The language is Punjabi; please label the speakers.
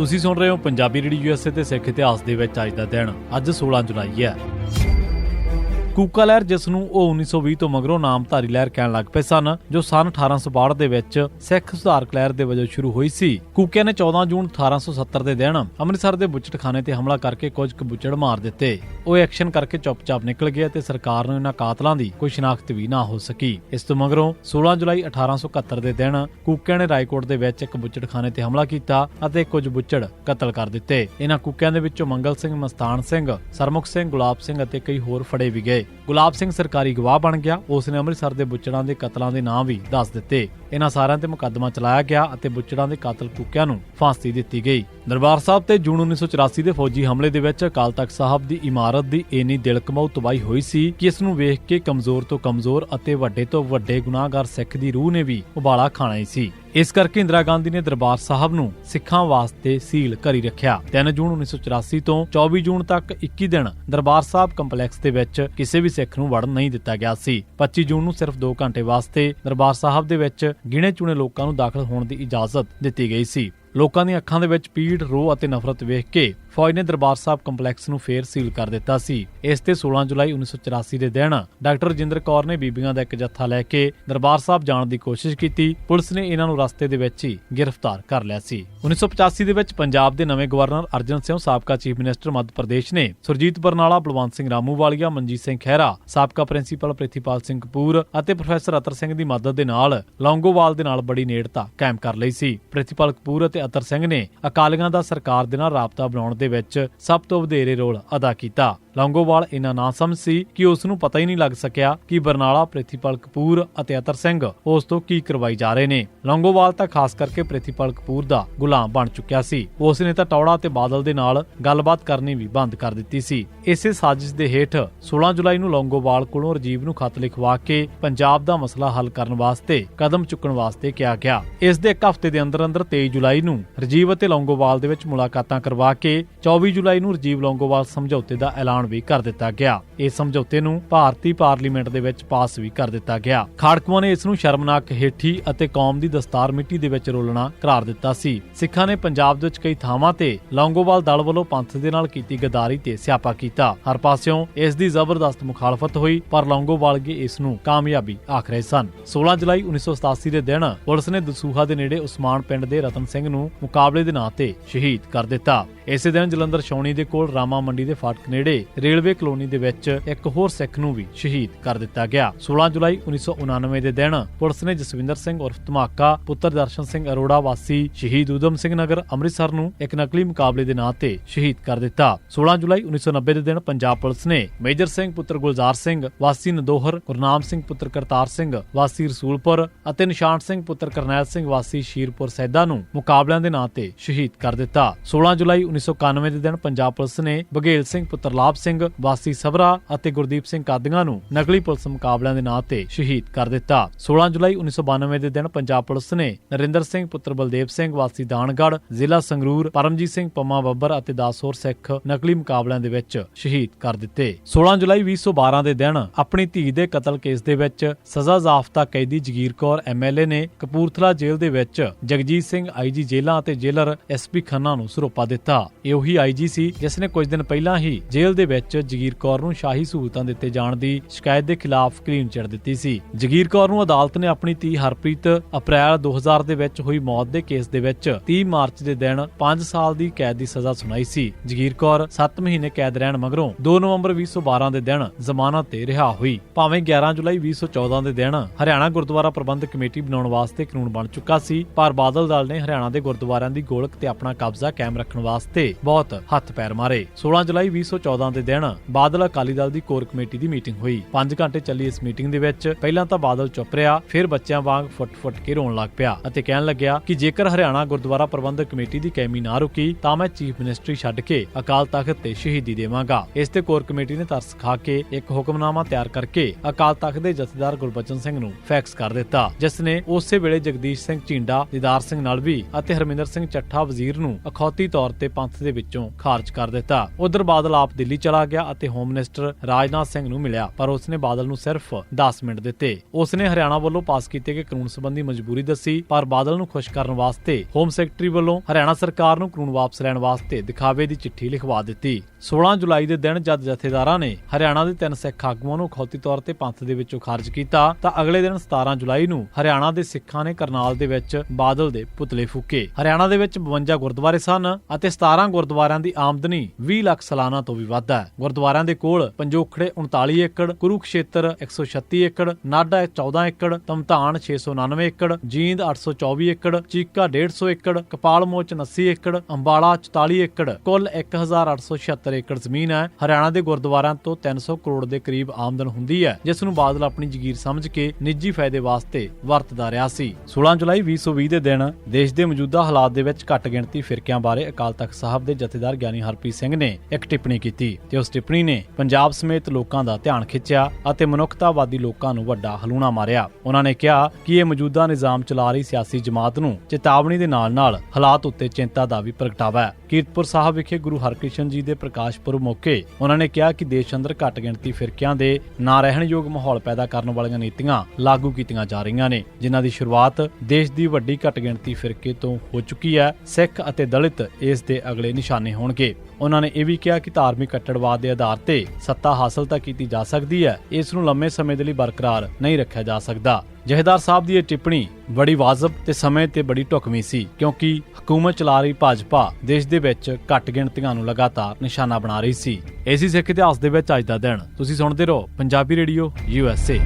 Speaker 1: ਤੁਸੀਂ ਸੁਣ ਰਹੇ ਹੋ ਪੰਜਾਬੀ ਰੇਡੀਓ ਯੂਐਸਏ ਤੇ ਸਿੱਖ ਇਤਿਹਾਸ ਦੇ ਵਿੱਚ ਅੱਜ ਦਾ ਦਿਨ, ਅੱਜ 16 ਜੁਲਾਈ ਹੈ। ਕੂਕਾ ਲਹਿਰ, ਜਿਸ ਨੂੰ ਉਹ 1920 ਤੋਂ ਮਗਰੋਂ ਨਾਮਧਾਰੀ ਲਹਿਰ ਕਹਿਣ ਲੱਗ ਪਏ ਸਨ, ਜੋ ਸਨ 1862 ਦੇ ਵਿੱਚ ਸਿੱਖ ਸੁਧਾਰਕ ਲਹਿਰ ਦੇ ਵਜੋਂ ਸ਼ੁਰੂ ਹੋਈ ਸੀ। ਕੂਕਿਆਂ ਨੇ 14 ਜੂਨ 1870 ਦੇ ਦਿਨ ਅੰਮ੍ਰਿਤਸਰ ਦੇ ਬੁੱਚੜਖਾਨੇ ਤੇ ਹਮਲਾ ਕਰਕੇ ਕੁਝ ਕੁ ਬੁੱਚੜ ਮਾਰ ਦਿੱਤੇ। ਉਹ ਐਕਸ਼ਨ ਕਰਕੇ ਚੁੱਪਚਾਪ ਨਿਕਲ ਗਏ ਤੇ ਸਰਕਾਰ ਨੂੰ ਇਹਨਾਂ ਕਾਤਲਾਂ ਦੀ ਕੋਈ ਸ਼ਨਾਖਤ ਵੀ ਨਾ ਹੋ ਸਕੀ। ਇਸ ਤੋਂ ਮਗਰੋਂ 16 ਜੁਲਾਈ 1871 ਦੇ ਦਿਨ ਕੂਕਿਆਂ ਨੇ ਰਾਏਕੋਟ ਦੇ ਵਿੱਚ ਇੱਕ ਬੁੱਚੜਖਾਨੇ ਤੇ ਹਮਲਾ ਕੀਤਾ ਅਤੇ ਕੁਝ ਬੁੱਚੜ ਕਤਲ ਕਰ ਦਿੱਤੇ। ਇਹਨਾਂ ਕੂਕਿਆਂ ਦੇ ਵਿੱਚੋਂ ਮੰਗਲ ਸਿੰਘ, ਮਸਤਾਨ ਸਿੰਘ, ਸਰਮੁਖ ਸਿੰਘ, ਗੁਲਾਬ ਸਿੰਘ ਅਤੇ ਕਈ ਹੋਰ ਫੜੇ ਵੀ ਗਏ। ਗੁਲਾਬ ਸਿੰਘ ਸਰਕਾਰੀ ਗਵਾਹ ਬਣ ਗਿਆ। ਉਸ ਨੇ ਅੰਮ੍ਰਿਤਸਰ ਦੇ ਬੁੱਚੜਾਂ ਦੇ ਕਤਲਾਂ ਦੇ ਨਾਂ ਵੀ ਦੱਸ ਦਿੱਤੇ। ਇਹਨਾਂ ਸਾਰਿਆਂ ਤੇ ਮੁਕੱਦਮਾ ਚਲਾਇਆ ਗਿਆ ਅਤੇ ਬੁੱਚੜਾਂ ਦੇ ਕਾਤਲ ਕੂਕਿਆਂ ਨੂੰ ਫਾਂਸੀ ਦਿੱਤੀ ਗਈ। ਦਰਬਾਰ ਸਾਹਿਬ ਤੇ ਜੂਨ 1984 ਦੇ ਫੌਜੀ ਹਮਲੇ ਦੇ ਵਿੱਚ ਅਕਾਲ ਤਖਤ ਸਾਹਿਬ ਦੀ ਇਮਾਰਤ ਦੀ ਇੰਨੀ ਦਿਲਕਮਾਊ ਤਬਾਹੀ ਹੋਈ ਸੀ ਕਿ ਇਸ ਨੂੰ ਵੇਖ ਕੇ ਕਮਜ਼ੋਰ ਤੋਂ ਕਮਜ਼ੋਰ ਅਤੇ ਵੱਡੇ ਤੋਂ ਵੱਡੇ ਗੁਨਾਹਗਾਰ ਸਿੱਖ ਦੀ ਰੂਹ ਨੇ ਵੀ ਉਬਾਲਾ ਖਾਣਾ ਹੀ ਸੀ। ਇਸ ਕਰਕੇ ਇੰਦਰਾ ਗਾਂਧੀ ਨੇ ਦਰਬਾਰ ਸਾਹਿਬ ਨੂੰ ਸਿੱਖਾਂ ਵਾਸਤੇ ਸੀਲ ਕਰੀ ਰੱਖਿਆ। 3 ਜੂਨ 1984 ਤੋਂ 24 ਜੂਨ ਤੱਕ 21 ਦਿਨ ਦਰਬਾਰ ਸਾਹਿਬ ਕੰਪਲੈਕਸ ਦੇ ਵਿੱਚ ਕਿਸੇ ਵੀ ਸਿੱਖ ਨੂੰ ਵੜਨ ਨਹੀਂ ਦਿੱਤਾ ਗਿਆ ਸੀ। 25 ਜੂਨ ਨੂੰ ਸਿਰਫ 2 ਘੰਟੇ ਵਾਸਤੇ ਦਰਬਾਰ ਸਾਹਿਬ ਦੇ ਵਿੱਚ ਗਿਣੇ ਚੁਣੇ ਲੋਕਾਂ ਨੂੰ ਦਾਖਲ ਹੋਣ ਦੀ ਇਜਾਜ਼ਤ ਦਿੱਤੀ ਗਈ ਸੀ। ਲੋਕਾਂ ਦੀਆਂ ਅੱਖਾਂ ਦੇ ਵਿੱਚ ਪੀੜ, ਰੋਹ ਅਤੇ ਨਫ਼ਰਤ ਵੇਖ ਕੇ ਫੌਜ ਨੇ ਦਰਬਾਰ ਸਾਹਿਬ ਕੰਪਲੈਕਸ ਨੂੰ ਫੇਰ ਸੀਲ ਕਰ ਦਿੱਤਾ ਸੀ। ਇਸ ਤੇ 16 ਜੁਲਾਈ 1984 ਦੇ ਦਿਨ ਡਾਕਟਰ ਰਜਿੰਦਰ ਕੌਰ ਨੇ ਬੀਬੀਆਂ ਦਾ ਇੱਕ ਜੱਥਾ ਲੈ ਕੇ ਦਰਬਾਰ ਸਾਹਿਬ ਜਾਣ ਦੀ ਕੋਸ਼ਿਸ਼ ਕੀਤੀ। ਪੁਲਿਸ ਨੇ ਇਹਨਾਂ ਨੂੰ ਰਸਤੇ ਦੇ ਵਿੱਚ ਹੀ ਗ੍ਰਿਫਤਾਰ ਕਰ ਲਿਆ ਸੀ। 1985 ਦੇ ਵਿੱਚ ਪੰਜਾਬ ਦੇ ਨਵੇਂ ਗਵਰਨਰ ਅਰਜਨ ਸਿੰਘ ਸਾਬਕਾ ਚੀਫ ਮਿਨਿਸਟਰ ਮੱਧ ਪ੍ਰਦੇਸ਼ ਨੇ ਸੁਰਜੀਤ ਬਰਨਾਲਾ, ਬਲਵੰਤ ਸਿੰਘ ਰਾਮੂਵਾਲੀਆ, ਮਨਜੀਤ ਸਿੰਘ ਖਹਿਰਾ, ਸਾਬਕਾ ਪ੍ਰਿੰਸੀਪਲ ਪ੍ਰਿਥੀਪਾਲ ਸਿੰਘ ਕਪੂਰ ਅਤੇ ਪ੍ਰੋਫੈਸਰ ਅਤਰ ਸਿੰਘ ਦੀ ਮਦਦ ਦੇ ਨਾਲ ਲੌਂਗੋਵਾਲ ਦੇ ਨਾਲ ਬੜੀ ਨੇੜਤਾ ਕਾਇਮ ਕਰ ਲਈ ਸੀ। ਪ੍ਰਿਥੀਪਾਲ ਕਪੂਰ ਅਤੇ ਅਤਰ ਸਿੰਘ ਨੇ ਅਕਾਲੀਆਂ ਦਾ ਸਰਕਾਰ ਦੇ ਨਾਲ ਰਾਬਤਾ ਬਣਾਉਣ ਦੇ ਵਿੱਚ ਸਭ ਤੋਂ ਵਧੇਰੇ ਰੋਲ ਅਦਾ ਕੀਤਾ। ਲੌਂਗੋਵਾਲ ਇਹਨਾਂ ਨਾ ਸਮਝ ਸੀ ਕਿ ਉਸ ਨੂੰ ਪਤਾ ਹੀ ਨਹੀਂ ਲੱਗ ਸਕਿਆ ਕਿ ਬਰਨਾਲਾ ਪ੍ਰਿਥੀਪਾਲ ਕਪੂਰ ਅਤੇ ਅਤਰ ਸਿੰਘ ਉਸ ਤੋਂ ਕੀ ਕਰਵਾਈ ਜਾ ਰਹੇ ਨੇ। ਲੌਂਗੋਵਾਲ ਤਾਂ ਖਾਸ ਕਰਕੇ ਪ੍ਰਿਥੀਪਾਲ ਕਪੂਰ ਦਾ ਗੁਲਾਮ ਬਣ ਚੁੱਕਿਆ ਸੀ। ਉਸ ਨੇ ਤਾਂ ਟੌੜਾ ਤੇ ਬਾਦਲ ਦੇ ਨਾਲ ਗੱਲਬਾਤ ਕਰਨੀ ਵੀ ਬੰਦ ਕਰ ਦਿੱਤੀ ਸੀ। ਇਸੇ ਸਾਜ਼ਿਸ਼ ਦੇ ਹੇਠ 16 ਜੁਲਾਈ ਨੂੰ ਲੌਂਗੋਵਾਲ ਕੋਲੋਂ ਰਜੀਵ ਨੂੰ ਖਤ ਲਿਖਵਾ ਕੇ ਪੰਜਾਬ ਦਾ ਮਸਲਾ ਹੱਲ ਕਰਨ ਵਾਸਤੇ ਕਦਮ ਚੁੱਕਣ ਵਾਸਤੇ ਕਿਹਾ ਗਿਆ। ਇਸ ਦੇ ਇੱਕ ਹਫ਼ਤੇ ਦੇ ਅੰਦਰ ਅੰਦਰ 23 ਜੁਲਾਈ ਨੂੰ ਰਜੀਵ ਅਤੇ ਲੌਂਗੋਵਾਲ ਦੇ ਵਿੱਚ ਮੁਲਾਕਾਤਾਂ ਕਰਵਾ ਕੇ 24 ਜੁਲਾਈ ਨੂੰ ਰਜੀਵ ਲੌਂਗੋਵਾਲ ਸਮਝੌਤੇ ਦਾ ਐਲਾਨ ਵੀ ਕਰ ਦਿੱਤਾ ਗਿਆ। ਇਸ ਸਮਝੌਤੇ ਨੂੰ ਭਾਰਤੀ ਪਾਰਲੀਮੈਂਟ ਦੇ ਵਿੱਚ ਪਾਸ ਵੀ ਕਰ ਦਿੱਤਾ ਗਿਆ। ਖਾੜਕੂਆਂ ਨੇ ਇਸ ਨੂੰ ਸ਼ਰਮਨਾਕ ਹੇਠੀ ਅਤੇ ਕੌਮ ਦੀ ਦਸਤਾਰ ਮਿੱਟੀ ਦੇ ਵਿੱਚ ਰੋਲਣਾ ਕਰਾਰ ਦਿੱਤਾ ਸੀ। ਸਿੱਖਾਂ ਨੇ ਪੰਜਾਬ ਦੇ ਵਿੱਚ ਕਈ ਥਾਵਾਂ ਤੇ ਲੌਂਗੋਵਾਲ ਦਲ ਵੱਲੋਂ ਪੰਥ ਦੇ ਨਾਲ ਕੀਤੀ ਗਦਾਰੀ ਤੇ ਸਿਆਪਾ ਕੀਤਾ। ਹਰ ਪਾਸਿਓਂ ਇਸ ਦੀ ਜ਼ਬਰਦਸਤ ਮੁਖਾਲਫਤ ਹੋਈ, ਪਰ ਲੌਂਗੋਵਾਲਗੇ ਇਸ ਨੂੰ ਕਾਮਯਾਬੀ ਆਖ ਰਹੇ ਸਨ। 16 ਜੁਲਾਈ 1987 ਦੇ ਦਿਨ ਪੁਲਿਸ ਨੇ ਦਸੂਹਾ ਦੇ ਨੇੜੇ ਉਸਮਾਨ ਪਿੰਡ ਦੇ ਰਤਨ ਸਿੰਘ ਨੂੰ ਮੁਕਾਬਲੇ ਦੇ ਨਾਂ ਤੇ ਸ਼ਹੀਦ ਕਰ ਦਿੱਤਾ। ਇਸੇ ਦਿਨ ਜਲੰਧਰ ਛਾਉਣੀ ਦੇ ਕੋਲ ਰਾਮਾ ਮੰਡੀ ਦੇ ਫਾਟਕ ਨੇੜੇ ਰੇਲਵੇ ਕਲੋਨੀ ਦੇ ਵਿੱਚ ਇੱਕ ਹੋਰ ਸਿੱਖ ਨੂੰ ਵੀ ਸ਼ਹੀਦ ਕਰ ਦਿੱਤਾ ਗਿਆ। 16 ਜੁਲਾਈ 1999 ਦੇ ਦਿਨ ਪੁਲਿਸ ਨੇ ਜਸਵਿੰਦਰ ਸਿੰਘ ਉਰਫ ਧਮਾਕਾ, ਪੁੱਤਰ ਦਰਸ਼ਨ ਸਿੰਘ ਅਰੋੜਾ ਵਾਸੀ ਸ਼ਹੀਦ ਉਦਮ ਸਿੰਘ ਨਗਰ ਅੰਮ੍ਰਿਤਸਰ ਨੂੰ ਇੱਕ ਨਕਲੀ ਮੁਕਾਬਲੇ ਦੇ ਨਾਂ ਤੇ ਸ਼ਹੀਦ ਕਰ ਦਿੱਤਾ। 16 ਜੁਲਾਈ 1990 ਦੇ ਦਿਨ ਪੰਜਾਬ ਪੁਲਿਸ ਨੇ ਮੇਜਰ ਸਿੰਘ ਪੁੱਤਰ ਗੁਲਜ਼ਾਰ ਸਿੰਘ, ਵਾਸੀ ਨਦੋਹਰ, ਗੁਰਨਾਮ ਸਿੰਘ ਪੁੱਤਰ ਕਰਤਾਰ ਸਿੰਘ, ਵਾਸੀ ਰਸੂਲਪੁਰ ਅਤੇ ਨਿਸ਼ਾਨ ਸਿੰਘ ਪੁੱਤਰ ਕਰਨੈਲ ਸਿੰਘ, ਵਾਸੀ ਸ਼ੀਰਪੁਰ ਸੈਦਾ ਨੂੰ ਮੁਕਾਬਲਿਆਂ ਦੇ ਨਾਂ ਤੇ ਸ਼ਹੀਦ ਕਰ ਦਿੱਤਾ। 16 ਜੁਲਾਈ 1991 ਦੇ ਦਿਨ ਪੰਜਾਬ ਪੁਲਿਸ ਨੇ ਬਘੇਲ ਸਿੰਘ ਪੁੱਤਰ ਲਾਭ ਸਿੰਘ, ਵਾਸੀ ਸਬਰਾ ਅਤੇ ਗੁਰਦੀਪ ਸਿੰਘ ਕਾਦੀਆਂ ਨੂੰ ਨਕਲੀ ਪੁਲਿਸ ਮੁਕਾਬਲਿਆਂ ਦੇ ਨਾਂ ਤੇ ਸ਼ਹੀਦ ਕਰ ਦਿੱਤਾ। 16 ਜੁਲਾਈ 1992 ਦੇ ਦਿਨ ਪੰਜਾਬ ਪੁਲਿਸ ਨੇ ਨਰਿੰਦਰ ਸਿੰਘ, ਪੁੱਤਰ ਬਲਦੇਵ ਸਿੰਘ, ਵਾਸੀ ਦਾਨਗੜ ਜ਼ਿਲ੍ਹਾ ਸੰਗਰੂਰ, ਪਰਮਜੀਤ ਸਿੰਘ, ਪੰਮਾ ਬੱਬਰ ਅਤੇ 10 ਹੋਰ ਸਿੱਖ ਨਕਲੀ ਮੁਕਾਬਲਿਆਂ ਦੇ ਵਿੱਚ ਸ਼ਹੀਦ ਕਰ ਦਿੱਤੇ। 16 ਜੁਲਾਈ 2012 ਦੇ ਦਿਨ ਆਪਣੀ ਧੀ ਦੇ ਕਤਲ ਕੇਸ ਦੇ ਵਿੱਚ ਸਜ਼ਾ ਜ਼ਾਫਤਾ ਕੈਦੀ ਜਗੀਰ ਕੌਰ ਐਮਐਲਏ ਨੇ ਕਪੂਰਥਲਾ ਜੇਲ੍ਹ ਦੇ ਵਿੱਚ ਜਗਜੀਤ ਸਿੰਘ ਆਈਜੀ ਜੇਲ੍ਹਾਂ ਅਤੇ ਜੇਲਰ ਐਸਪੀ ਖੰਨਾ ਨੂੰ ਸਰੋਪਾ ਦਿੱਤਾ। ਇਹ ਉਹੀ ਆਈਜੀ ਸੀ ਜਿਸ ਨੇ ਕੁਝ ਦਿਨ ਪਹਿਲਾਂ ਹੀ ਜੇਲ੍ਹ ਦੇ ਵਿੱਚ ਜਗੀਰ ਕੌਰ ਨੂੰ ਸ਼ਾਹੀ ਸਹੂਲਤਾਂ ਦਿੱਤੇ ਜਾਣ ਦੀ ਸ਼ਿਕਾਇਤ ਦੇ ਖਿਲਾਫ ਕਲੀਨ ਚੜ ਦਿੱਤੀ ਸੀ। ਜਗੀਰ ਕੌਰ ਨੂੰ ਅਦਾਲਤ ਨੇ ਆਪਣੀ ਧੀ ਹਰਪ੍ਰੀਤ ਅਪ੍ਰੈਲ 2000 ਦੇ ਵਿੱਚ ਹੋਈ ਮੌਤ ਦੇ ਕੇਸ ਦੇ ਵਿੱਚ 30 ਮਾਰਚ ਦੇ ਦਿਨ 5 ਸਾਲ ਦੀ ਕੈਦ ਦੀ ਸਜ਼ਾ ਸੁਣਾਈ ਸੀ। ਜਗੀਰ ਕੌਰ 7 ਮਹੀਨੇ ਕੈਦ ਰਹਿਣ ਮਗਰੋਂ 2 ਨਵੰਬਰ 2012 ਦੇ ਦਿਨ ਜ਼ਮਾਨਤ ਤੇ ਰਿਹਾ ਹੋਈ। ਭਾਵੇਂ 11 ਜੁਲਾਈ 2014 ਦੇ ਦਿਨ ਹਰਿਆਣਾ ਗੁਰਦੁਆਰਾ ਪ੍ਰਬੰਧਕ ਕਮੇਟੀ ਬਣਾਉਣ ਵਾਸਤੇ ਕਾਨੂੰਨ ਬਣ ਚੁੱਕਾ ਸੀ, ਪਰ ਬਾਦਲ ਦਲ ਨੇ ਹਰਿਆਣਾ ਦੇ ਗੁਰਦੁਆਰਿਆਂ ਦੀ ਗੋਲਕ ਤੇ ਆਪਣਾ ਕਬਜ਼ਾ ਕਾਇਮ ਰੱਖਣ ਵਾਸਤੇ ਬਹੁਤ ਹੱਥ ਪੈਰ ਮਾਰੇ। 16 ਜੁਲਾਈ 2014 ਦੇ ਦਿਨ ਬਾਦਲ ਅਕਾਲੀ ਦਲ ਦੀ ਕੋਰ ਕਮੇਟੀ ਦੀ ਮੀਟਿੰਗ ਹੋਈ। 5 ਘੰਟੇ ਚੱਲੀ ਇਸ ਮੀਟਿੰਗ ਦੇ ਵਿੱਚ, ਪਹਿਲਾਂ ਤਾਂ ਬਾਦਲ ਚੁੱਪ ਰਿਹਾ, ਫਿਰ ਬੱਚਿਆਂ ਵਾਂਗ ਫੁੱਟ-ਫੁੱਟ ਕੇ ਰੋਣ ਲੱਗ ਪਿਆ ਅਤੇ ਕਹਿਣ ਲੱਗਿਆ ਕਿ ਜੇਕਰ ਹਰਿਆਣਾ ਗੁਰਦੁਆਰਾ ਪ੍ਰਬੰਧਕ ਕਮੇਟੀ ਦੀ ਕੈਮੀ ਨਾ ਰੁਕੀ, ਤਾਂ ਮੈਂ ਚੀਫ ਮਿਨਿਸਟਰੀ ਛੱਡ ਕੇ ਅਕਾਲ ਤਖਤ ਤੇ ਸ਼ਹੀਦੀ ਦੇਵਾਂਗਾ। ਇਸ ਤੇ ਕੋਰ ਕਮੇਟੀ ਨੇ ਤਰਸ ਖਾ ਕੇ ਇੱਕ ਹੁਕਮਨਾਮਾ ਤਿਆਰ ਕਰਕੇ ਅਕਾਲ ਤਖਤ ਦੇ ਜਥੇਦਾਰ ਗੁਰਬਚਨ ਸਿੰਘ ਨੂੰ ਫੈਕਸ ਕਰ ਦਿੱਤਾ, ਜਿਸ ਨੇ ਉਸੇ ਵੇਲੇ ਜਗਦੀਸ਼ ਸਿੰਘ ਝੀਂਡਾ, ਦੀਦਾਰ ਸਿੰਘ ਨਲਵੀ ਅਤੇ ਹਰਮਿੰਦਰ ਸਿੰਘ ਚੱਠਾ ਵਜ਼ੀਰ ਨੂੰ ਅਖੌਤੀ ਤੌਰ ਤੇ ਪੰਥ ਦੇ ਵਿੱਚੋਂ ਖਾਰਜ ਕਰ ਦਿੱਤਾ। ਉਧਰ ਬਾਦਲ ਆਪ ਦਿੱਲੀ ਚਲਾ ਗਿਆ ਅਤੇ ਹੋਮ ਮਿਨਿਸਟਰ ਰਾਜਨਾਥ ਸਿੰਘ ਨੂੰ ਮਿਲਿਆ, ਪਰ ਉਸਨੇ ਬਾਦਲ ਨੂੰ ਸਿਰਫ 10 ਮਿੰਟ ਦਿੱਤੇ। ਉਸਨੇ ਹਰਿਆਣਾ ਵੱਲੋਂ ਪਾਸ ਕੀਤੇ ਗਏ ਕਾਨੂੰਨ ਸੰਬੰਧੀ ਮਜਬੂਰੀ ਦੱਸੀ, ਪਰ ਬਾਦਲ ਨੂੰ ਖੁਸ਼ ਕਰਨ ਵਾਸਤੇ ਹੋਮ ਸੈਕਟਰੀ ਵੱਲੋਂ ਹਰਿਆਣਾ ਸਰਕਾਰ ਨੂੰ ਕਾਨੂੰਨ ਵਾਪਸ ਲੈਣ ਵਾਸਤੇ ਦਿਖਾਵੇ ਦੀ ਚਿੱਠੀ ਲਿਖਵਾ ਦਿੱਤੀ। 16 ਜੁਲਾਈ ਦੇ ਦਿਨ ਜਦ ਜਥੇਦਾਰਾਂ ਨੇ ਹਰਿਆਣਾ ਦੇ ਤਿੰਨ ਸਿੱਖ ਆਗੂਆਂ ਨੂੰ ਖੌਤੀ ਤੌਰ ਤੇ ਪੰਥ ਦੇ ਵਿੱਚੋਂ ਖਾਰਜ ਕੀਤਾ, ਤਾਂ ਅਗਲੇ ਦਿਨ 17 ਜੁਲਾਈ ਨੂੰ ਹਰਿਆਣਾ ਦੇ ਸਿੱਖਾਂ ਨੇ ਕਰਨਾਲ ਦੇ ਵਿੱਚ ਬਾਦਲ ਦੇ ਪੁਤਲੇ ਫੂਕੇ। ਹਰਿਆਣਾ ਦੇ ਵਿੱਚ 52 ਗੁਰਦੁਆਰੇ ਸਨ ਅਤੇ 17 ਗੁਰਦੁਆਰਿਆਂ ਦੀ ਆਮਦਨੀ 20 ਲੱਖ ਸਾਲਾਨਾ ਤੋਂ ਵੀ ਵੱਧ ਹੈ। ਗੁਰਦੁਆਰਿਆਂ ਦੇ ਕੋਲ ਪੰਜੋਖੜੇ 39 ਏਕੜ, ਕੁਰੂਕਸ਼ੇਤਰ 136 ਏਕੜ, ਨਾਡਾ 14 ਏਕੜ, ਤਮਤਾਨ 699 ਏਕੜ, ਜੀਂਦ 824 ਏਕੜ, ਚੀਕਾ 150 ਏਕੜ ਕਪਾਲਮੋ 79 ਏਕੜ, ਅੰਬਾਲਾ 44 ਏਕੜ, ਕੁੱਲ 1876 ਏਕੜ ਜ਼ਮੀਨ ਹੈ। ਹਰਿਆਣਾ ਦੇ ਗੁਰਦੁਆਰਿਆਂ ਤੋਂ 300 ਕਰੋੜ ਦੇ ਕਰੀਬ ਆਮਦਨ ਹੁੰਦੀ ਹੈ, ਜਿਸ ਨੂੰ ਬਾਦਲ ਆਪਣੀ ਜ਼ਗੀਰ ਸਮਝ ਕੇ ਨਿੱਜੀ ਫਾਇਦੇ ਵਾਸਤੇ ਵਰਤਦਾ ਰਿਹਾ ਸੀ। 16 ਜੁਲਾਈ 2020 ਦੇ ਦਿਨ ਦੇਸ਼ ਦੇ ਮੌਜੂਦਾ ਹਾਲਾਤ ਦੇ ਵਿੱਚ ਘੱਟ ਗਿਣਤੀ ਫਿਰਕਿਆਂ ਬਾਰੇ ਅਕਾਲ ਤਖਤ ਸਾਹਿਬ ਦੇ ਜਥੇਦਾਰ ਗਿਆਨੀ ਹਰਪ੍ਰੀਤ ਸਿੰਘ ਨੇ ਇੱਕ ਟਿੱਪਣੀ ਕੀਤੀ। ਤੇ ਉਸ ਟਿੱਪਣੀ ਨੇ ਪੰਜਾਬ ਸਮੇਤ ਲੋਕਾਂ ਦਾ ਧਿਆਨ ਖਿੱਚਿਆ ਅਤੇ ਮਨੁੱਖਤਾਵਾਦੀ ਲੋਕਾਂ ਨੂੰ ਵੱਡਾ ਹਲੂਣਾ ਮਾਰਿਆ। ਉਹਨਾਂ ਨੇ ਕਿਹਾ ਕਿ ਇਹ ਮੌਜੂਦਾ ਨਿਜ਼ਾਮ ਚਲਾ ਰਹੀ ਸਿਆਸੀ ਜਮਾਤ ਨੂੰ ਚੇਤਾਵਨੀ ਦੇ ਨਾਲ-ਨਾਲ ਹਾਲਾਤ ਉੱਤੇ ਚਿੰਤਾ ਦਾ ਵੀ ਪ੍ਰਗਟਾਵਾ ਹੈ। ਕੀਰਤਪੁਰ ਸਾਹਿਬ ਵਿਖੇ ਗੁਰੂ ਹਰਕ੍ਰਿਸ਼ਨ ਜੀ ਦੇ ਪ੍ਰਕਾਸ਼ ਪੁਰਬ ਮੌਕੇ ਉਹਨਾਂ ਨੇ ਕਿਹਾ ਕਿ ਦੇਸ਼ ਅੰਦਰ ਘੱਟ ਗਿਣਤੀ ਫਿਰਕਿਆਂ ਦੇ ਨਾ ਰਹਿਣਯੋਗ ਮਾਹੌਲ ਪੈਦਾ ਕਰਨ ਵਾਲੀਆਂ ਨੀਤੀਆਂ ਲਾਗੂ ਕੀਤੀਆਂ ਜਾ ਰਹੀਆਂ ਨੇ, ਜਿਨ੍ਹਾਂ ਦੀ ਸ਼ੁਰੂਆਤ ਦੇਸ਼ ਦੀ ਵੱਡੀ ਘੱਟ ਗਿਣਤੀ ਫਿਰਕੇ ਤੋਂ ਹੋ ਚੁੱਕੀ ਹੈ। ਸਿੱਖ ਅਤੇ ਦਲਿਤ ਇਸ ਦੇ ਅਗਲੇ ਨਿਸ਼ਾਨੇ ਹੋਣਗੇ। ਉਹਨਾਂ ਨੇ ਇਹ ਵੀ ਕਿਹਾ ਕਿ ਧਾਰਮਿਕ ਕੱਟੜਵਾਦ ਦੇ ਆਧਾਰ ਤੇ ਸੱਤਾ ਹਾਸਲ ਤਾਂ ਕੀਤੀ ਜਾ ਸਕਦੀ ਹੈ, ਇਸ ਨੂੰ ਲੰਮੇ ਸਮੇਂ ਦੇ ਲਈ ਬਰਕਰਾਰ ਨਹੀਂ ਰੱਖਿਆ ਜਾ ਸਕਦਾ। ਜਹੇਦਾਰ ਸਾਹਿਬ ਦੀ ਇਹ ਟਿੱਪਣੀ ਬੜੀ ਵਾਜਬ ਤੇ ਸਮੇਂ ਤੇ ਬੜੀ ਢੁਕਵੀਂ ਸੀ, ਕਿਉਂਕਿ ਹਕੂਮਤ ਚਲਾ ਰਹੀ ਭਾਜਪਾ ਦੇਸ਼ ਦੇ ਵਿੱਚ ਘੱਟ ਗਿਣਤੀਆਂ ਨੂੰ ਲਗਾਤਾਰ ਨਿਸ਼ਾਨਾ ਬਣਾ ਰਹੀ ਸੀ। ਇਸੇ ਸਿੱਖ ਇਤਿਹਾਸ ਦੇ ਵਿੱਚ ਅੱਜ ਦਾ ਦਿਨ। ਤੁਸੀਂ ਸੁਣਦੇ ਰਹੋ ਪੰਜਾਬੀ ਰੇਡੀਓ ਯੂਐਸਏ